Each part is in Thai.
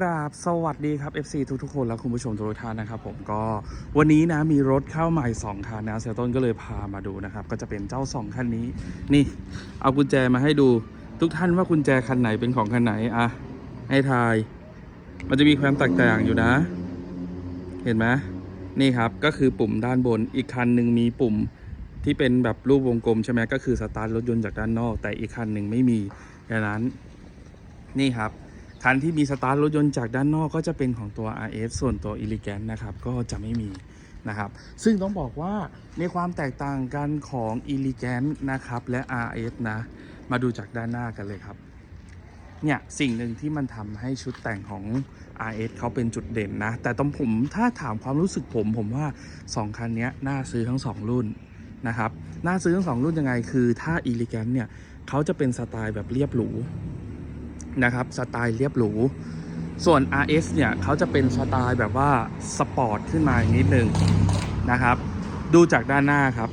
ราบสวัสดีครับ FC ทุกทุกคนและคุณผู้ชมทุกท่านนะครับผมก็วันนี้นะมีรถเข้าใหม่ 2 คันนะเซลต้นก็เลยพามาดูนะครับ ก็จะเป็นเจ้า 2 คันนี้ นี่ เอากุญแจมาให้ดูทุกท่านว่ากุญแจคันไหนเป็นของคันไหนอะให้ทาย มันจะมีความแตกต่างอยู่นะ เห็นไหมนี่ครับก็คือปุ่มด้านบนอีกคันหนึ่งมีปุ่มที่เป็นแบบรูปวงกลมใช่ไหมก็คือสตาร์ทรถยนต์จากด้านนอก แต่อีกคันหนึ่งไม่มีดังนั้น นี่ครับ คันที่มีสตาร์ทรถยนต์จากด้านนอกก็จะเป็นของตัว RS ส่วนตัว Elegant นะครับก็จะไม่มีนะครับ ซึ่งต้องบอกว่าในความแตกต่างกันของ Elegant นะครับและ RS นะ มาดูจากด้านหน้ากันเลยครับเนี่ยสิ่งหนึ่งที่มันทำให้ชุดแต่งของ RS เขาเป็นจุดเด่นนะ แต่ต้องผมถ้าถามความรู้สึกผมผมว่า 2 คันนี้น่าซื้อทั้ง 2 รุ่นนะครับ น่าซื้อทั้ง 2 รุ่นยังไงคือถ้า Elegant เนี่ยเขาจะเป็นสไตล์แบบเรียบหรู นะครับสไตล์เรียบหรู ส่วน RS เนี่ยเขาจะเป็นสไตล์แบบว่าสปอร์ตขึ้นมาอีกนิดนึงนะครับ ดูจากด้านหน้าครับ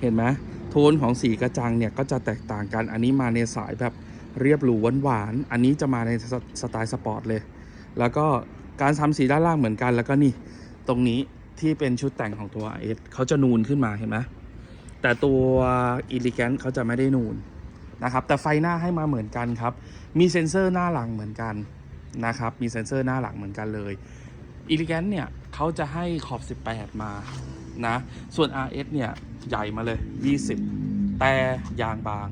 เห็นไหมโทนของสีกระจังเนี่ยก็จะแตกต่างกัน อันนี้มาในสายแบบเรียบหรูหวานๆอันนี้จะมาในสสไตล์สปอร์ตเลย แล้วก็การทำสีด้านล่างเหมือนกัน แล้วก็นี่ตรงนี้ที่เป็นชุดแต่งของตัว RS เขาจะนูนขึ้นมาเห็นไหมแต่ตัว Elegant เขาจะไม่ได้นูน นะครับแต่ไฟหน้าให้มาเหมือนกันครับ มีเซ็นเซอร์หน้าหลังเหมือนกันนะครับ มีเซ็นเซอร์หน้าหลังเหมือนกันเลย e l e g a n t เนี่ยเขาจะให้ขอบ 18 มานะ ส่วน RS เนี่ยใหญ่มาเลย 20 แต่ยางบาง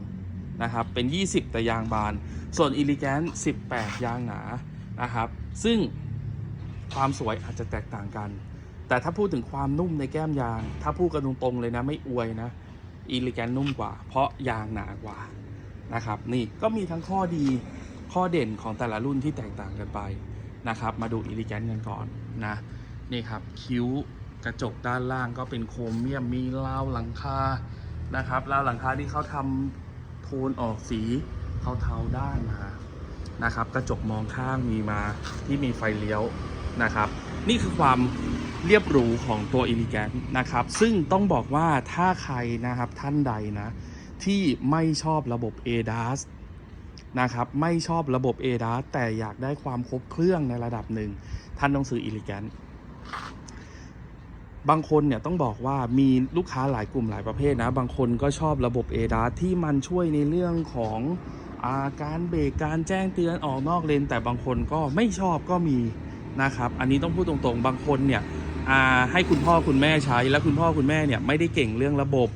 นะครับ เป็น 20 แต่ยางบาน ส่วน e l e g a n t 18 ยางหนานะครับ ซึ่งความสวยอาจจะแตกต่างกัน แต่ถ้าพูดถึงความนุ่มในแก้มยาง ถ้าพูดกันตรงๆเลยนะไม่อวยนะ e l e g a n t นุ่มกว่า เพราะยางหนากว่า นะครับ นี่ก็มีทั้งข้อดีข้อเด่นของแต่ละรุ่นที่แตกต่างกันไปนะครับ มาดูอิลิแกนกันก่อนนะ นี่ครับคิ้วกระจกด้านล่างก็เป็นโครเมียมมีราวหลังคานะครับราวหลังคาที่เขาทำโทนออกสีเทาๆด้านมานะครับ กระจกมองข้างมีมาที่มีไฟเลี้ยวนะครับ นี่คือความเรียบหรูของตัวอิลิแกนนะครับ ซึ่งต้องบอกว่าถ้าใครนะครับท่านใดนะ ที่ไม่ชอบระบบ ADAS นะครับ ไม่ชอบระบบ ADAS แต่อยากได้ความครบเครื่องในระดับหนึ่ง ท่านต้องซื้อ Elegant บางคนเนี่ยต้องบอกว่ามีลูกค้าหลายกลุ่มหลายประเภทนะ บางคนก็ชอบระบบ ADAS ที่มันช่วยในเรื่องของอาการเบรกการแจ้งเตือนออกนอกเลน แต่บางคนก็ไม่ชอบก็มีนะครับ อันนี้ต้องพูดตรงๆ บางคนเนี่ยให้คุณพ่อคุณแม่ใช้ แล้วคุณพ่อคุณแม่เนี่ยไม่ได้เก่งเรื่องระบบ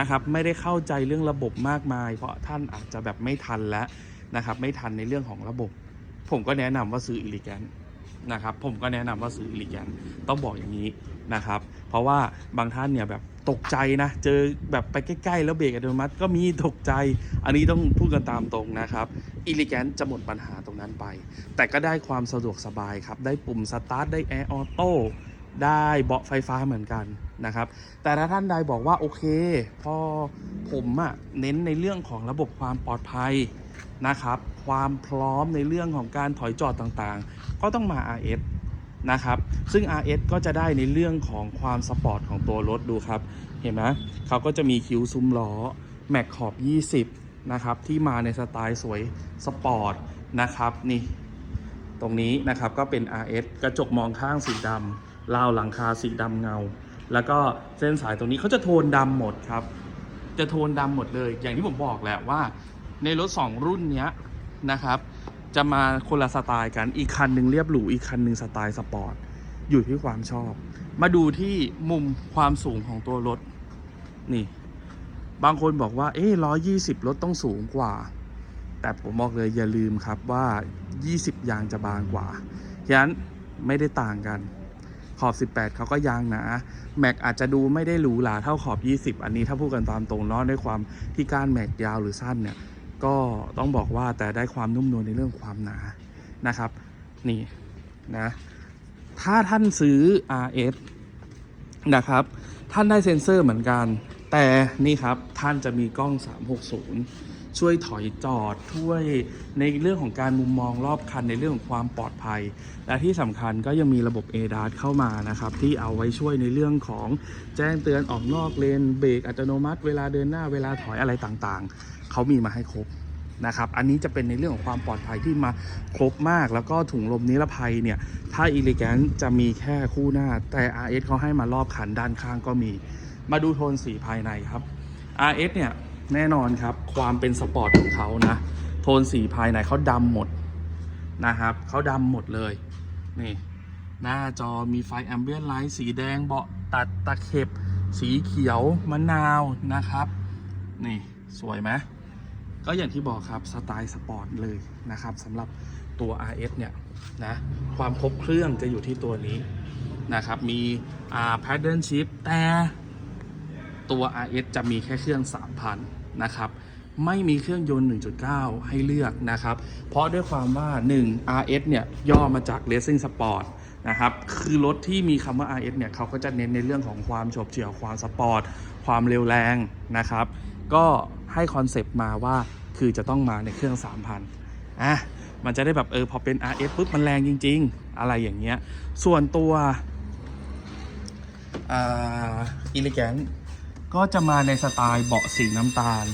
นะครับไม่ได้เข้าใจเรื่องระบบมากมาย เพราะท่านอาจจะแบบไม่ทันแล้วนะครับไม่ทันในเรื่องของระบบ ผมก็แนะนำว่าซื้ออิลิแกนนะครับผมก็แนะนำว่าซื้ออิลิแกนต้องบอกอย่างนี้นะครับเพราะว่าบางท่านเนี่ยแบบตกใจนะ เจอแบบไปใกล้ๆ แล้วเบรกอัตโนมัติก็มีตกใจ อันนี้ต้องพูดกันตามตรงนะครับอิลิแกนจะหมดปัญหาตรงนั้นไป แต่ก็ได้ความสะดวกสบายครับ ได้ปุ่มสตาร์ทได้แอร์ออโต้ ได้เบาะไฟฟ้าเหมือนกันนะครับ แต่ถ้าท่านใดบอกว่าโอเค พอผมอะเน้นในเรื่องของระบบความปลอดภัยนะครับ ความพร้อมในเรื่องของการถอยจอดต่างๆ ก็ต้องมา RS นะครับ ซึ่ง RS ก็จะได้ในเรื่องของความสปอร์ตของตัวรถดูครับ เห็นไหมเขาก็จะมีคิ้วซุ้มล้อ แม็กขอบ 20 นะครับ ที่มาในสไตล์สวยสปอร์ตนะครับ นี่ ตรงนี้นะครับก็เป็น RS กระจกมองข้างสีดำ ราวหลังคาสีดำเงา แล้วก็เส้นสายตรงนี้เขาจะโทนดำหมดครับ จะโทนดำหมดเลย อย่างที่ผมบอกแหละว่า ในรถ 2 รุ่นเนี้ยนะครับ จะมาคนละสไตล์กันอีกคันหนึ่งเรียบหรูอีกคันหนึ่งสไตล์สปอร์ตอยู่ที่ความชอบ มาดูที่มุมความสูงของตัวรถนี่ บางคนบอกว่า เอ๊ะร้อยยี่สิบรถต้องสูงกว่า แต่ผมบอกเลยอย่าลืมครับว่า 20 ยางจะบางกว่าฉะนั้นไม่ได้ต่างกัน ขอบ 18 เขาก็ยางหนาแม็กอาจจะดูไม่ได้หรูหราเท่าขอบ 20 อันนี้ถ้าพูดกันตามตรงเนาะด้วยความที่ก้านแม็กยาวหรือสั้นเนี่ยก็ต้องบอกว่าแต่ได้ความนุ่มนวลในเรื่องความหนานะครับ นี่นะถ้าท่านซื้อ RS นะครับ ท่านได้เซ็นเซอร์เหมือนกัน แต่นี่ครับท่านจะมีกล้อง 360 ช่วยถอยจอดช่วยในเรื่องของการมุมมองรอบคันในเรื่องของความปลอดภัย และที่สำคัญก็ยังมีระบบ ADAS เข้ามานะครับ ที่เอาไว้ช่วยในเรื่องของแจ้งเตือนออกนอกเลนเบรกอัตโนมัติ เวลาเดินหน้าเวลาถอยอะไรต่างๆ เขามีมาให้ครบนะครับ อันนี้จะเป็นในเรื่องของความปลอดภัยที่มาครบมาก แล้วก็ถุงลมนิรภัยเนี่ย ถ้า Elegant จะมีแค่คู่หน้า แต่ RS เขาให้มารอบคันด้านข้างก็มี มาดูโทนสีภายในครับ RS เนี่ย แน่นอนครับ ความเป็นสปอร์ตของเขานะ โทนสีภายในเขาดำหมดนะครับ เขาดำหมดเลย นี่ หน้าจอมีไฟแอมเบียนไลท์สีแดงเบาะตัดตะเข็บ สีเขียวมะนาวนะครับ นี่สวยไหมก็อย่างที่บอกครับ สไตล์สปอร์ตเลยนะครับสำหรับตัว RS เนี่ยนะ ความครบเครื่องจะอยู่ที่ตัวนี้นะครับ มีอ่า pattern shift แต่ ตัว RS จะมีแค่เครื่อง 3,000 นะครับ ไม่มีเครื่องยนต์ 1.9 ให้เลือกนะครับ เพราะด้วยความว่า 1 RS เนี่ยย่อมาจาก Racing Sport นะครับ คือรถที่มีคำว่า RS เนี่ยเขาก็จะเน้นในเรื่องของความโฉบเฉี่ยวความสปอร์ต ความเร็วแรงนะครับ ก็ให้คอนเซปต์มาว่าคือจะต้องมาในเครื่อง 3,000อะมันจะได้แบบเออพอเป็น RS ปุ๊บมันแรงจริง ๆ อะไรอย่างเงี้ย ส่วนตัวอ่า Elegant ก็ ก็จะมาในสไตล์เบาะสีน้ำตาล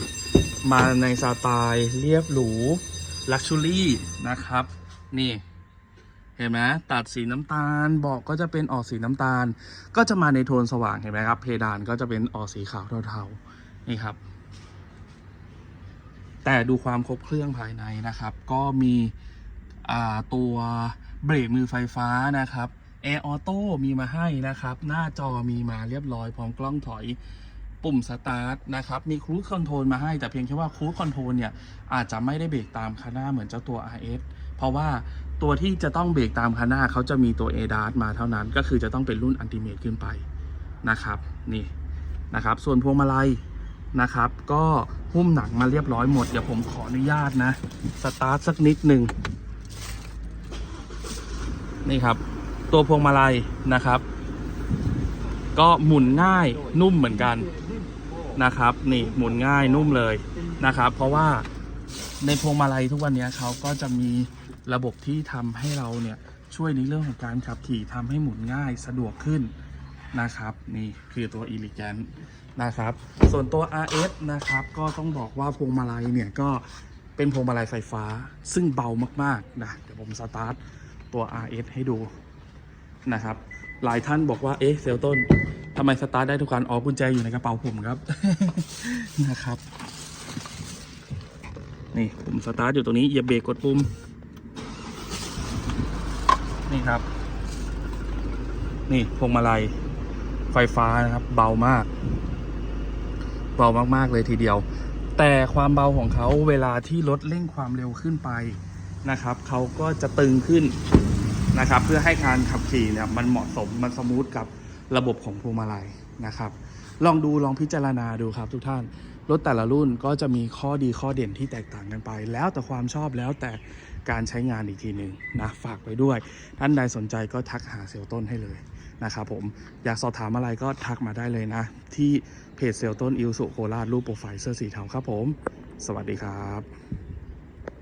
มาในสไตล์เรียบหรูลักชูรี่นะครับ นี่เห็นไหมตัดสีน้ำตาลเบาะก็จะเป็นออกสีน้ำตาล ก็จะมาในโทนสว่างเห็นไหมครับ เพดานก็จะเป็นออกสีขาวเทาๆนี่ครับ แต่ดูความครบเครื่องภายในนะครับ ก็มีตัวเบรกมือไฟฟ้านะครับแอร์ออโต้มีมาให้นะครับ หน้าจอมีมาเรียบร้อยพร้อมกล้องถอย ปุ่มสตาร์ทนะครับ มีครู i คอนโทรลมาให้ แต่เพียงแค่ว่าครู i คอนโทรลเนี่ย อาจจะไม่ได้เบรกตามคันหน้าเหมือนเจ้าตัว RS เพราะว่าตัวที่จะต้องเบรกตามคันหน้าเขาจะมีตัว ADAS มาเท่านั้น ก็คือจะต้องเป็นรุ่นอันติเม e ขึ้นไปนะครับ นี่นะครับ ส่วนพวงมาลัยนะครับ ก็หุ้มหนังมาเรียบร้อยหมด เดี๋ยวผมขออนุญาตนะ สตาร์ทสักนิดหนึ่งนี่ครับ ตัวพวงมาลัยนะครับ ก็หมุนง่ายนุ่มเหมือนกัน นะครับนี่หมุนง่ายนุ่มเลยนะครับ เพราะว่าในพวงมาลัยทุกวันนี้เขาก็จะมีระบบที่ทำให้เราเนี่ยช่วยในเรื่องของการขับขี่ทำให้หมุนง่ายสะดวกขึ้นนะครับนี่คือตัว e l e g a n t นะครับ ส่วนตัว RS นะครับก็ต้องบอกว่าพวงมาลัยเนี่ยก็เป็นพวงมาลัยไฟฟ้าซึ่งเบามากๆนะเดี๋ยวผมสตาร์ทตัว RS ให้ดูนะครับ หลายท่านบอกว่าเอ๊ะเซลต้น ทำไมสตาร์ทได้ทุกคันอ๋อกุญแจอยู่ในกระเป๋าผมครับ นะครับ นี่ผมสตาร์ทอยู่ตรงนี้เหยียบเบรกกดปุ่ม นี่ครับ นี่พวงมาลัยไฟฟ้านะครับ เบามาก เบามากๆเลยทีเดียว แต่ความเบาของเขาเวลาที่รถเร่งความเร็วขึ้นไปนะครับเขาก็จะตึงขึ้นนะครับ เพื่อให้การขับขี่เนี่ยมันเหมาะสมมันสมูทกับ ระบบของพวงมาลัยนะครับ ลองดูลองพิจารณาดูครับทุกท่าน รถแต่ละรุ่นก็จะมีข้อดีข้อเด่นที่แตกต่างกันไป แล้วแต่ความชอบแล้วแต่การใช้งานอีกทีหนึ่งนะฝากไปด้วย ท่านใดสนใจก็ทักหาเซลต้นให้เลยนะครับผมอยากสอบถามอะไรก็ทักมาได้เลยนะ ที่เพจเซลต้นอิวสุโคราชรูปโปรไฟล์เสื้อสีเทาครับผม สวัสดีครับ